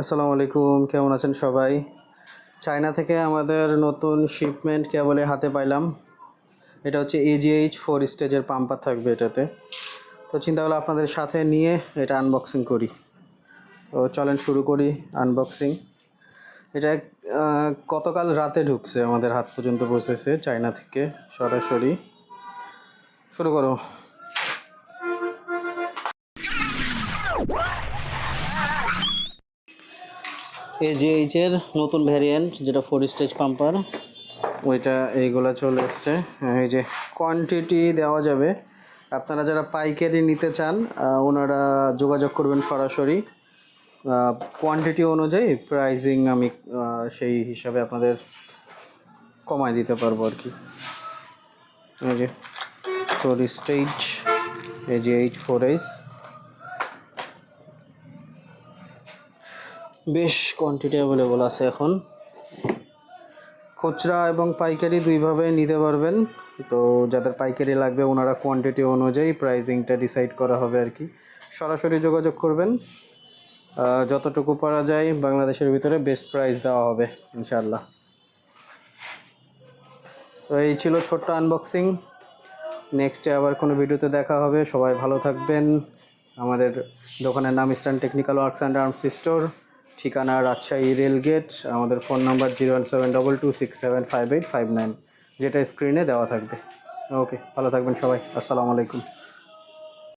আসসালামু আলাইকুম, কেমন আছেন সবাই? চায়না থেকে আমাদের নতুন শিপমেন্ট কেবলে হাতে পাইলাম। এটা হচ্ছে এজিএইচ ফোর স্টেজের পাম্পার থাকবে এটাতে। তো চিন্তা হলো আপনাদের সাথে নিয়ে এটা আনবক্সিং করি। তো চলেন শুরু করি আনবক্সিং এটা গতকাল রাতে ঢুকছে আমাদের হাত পর্যন্ত পৌঁছেছে চায়না থেকে সরাসরি। শুরু করো। এজিএইচের নতুন ভ্যারিয়েন্ট যেটা ফোর স্টেজ পাম্পার ওইটা এইগুলো চলে এসছে। এই যে কোয়ান্টিটি দেওয়া যাবে। আপনারা যারা পাইকারি নিতে চান ওনারা যোগাযোগ করবেন সরাসরি। কোয়ান্টিটি অনুযায়ী প্রাইজিং আমি সেই হিসাবে আপনাদের কমায় দিতে পারব আর কি। এই যে four stage AGH four H বেশ কোয়ান্টিটি অ্যাভেলেবল আছে এখন। খুচরা এবং পাইকারি দুইভাবে নিতে পারবেন। তো যাদের পাইকারি লাগবে, ওনারা কোয়ান্টিটি অনুযায়ী প্রাইজিংটা ডিসাইড করা হবে আর কি। সরাসরি যোগাযোগ করবেন। যতটুকু পারা যায় বাংলাদেশের ভিতরে বেস্ট প্রাইস দেওয়া হবে ইনশাল্লাহ তো এই ছিল ছোট্ট আনবক্সিং নেক্সটে আবার কোনো ভিডিওতে দেখা হবে। সবাই ভালো থাকবেন। আমাদের দোকানের নাম eastern technical works and arms store ঠিকানা রাজশাহী রেলগেট আমাদের phone number zero one seven double two six seven five eight five nine, যেটা স্ক্রিনে দেওয়া থাকবে। ওকে, ভালো থাকবেন সবাই, আসসালামু আলাইকুম।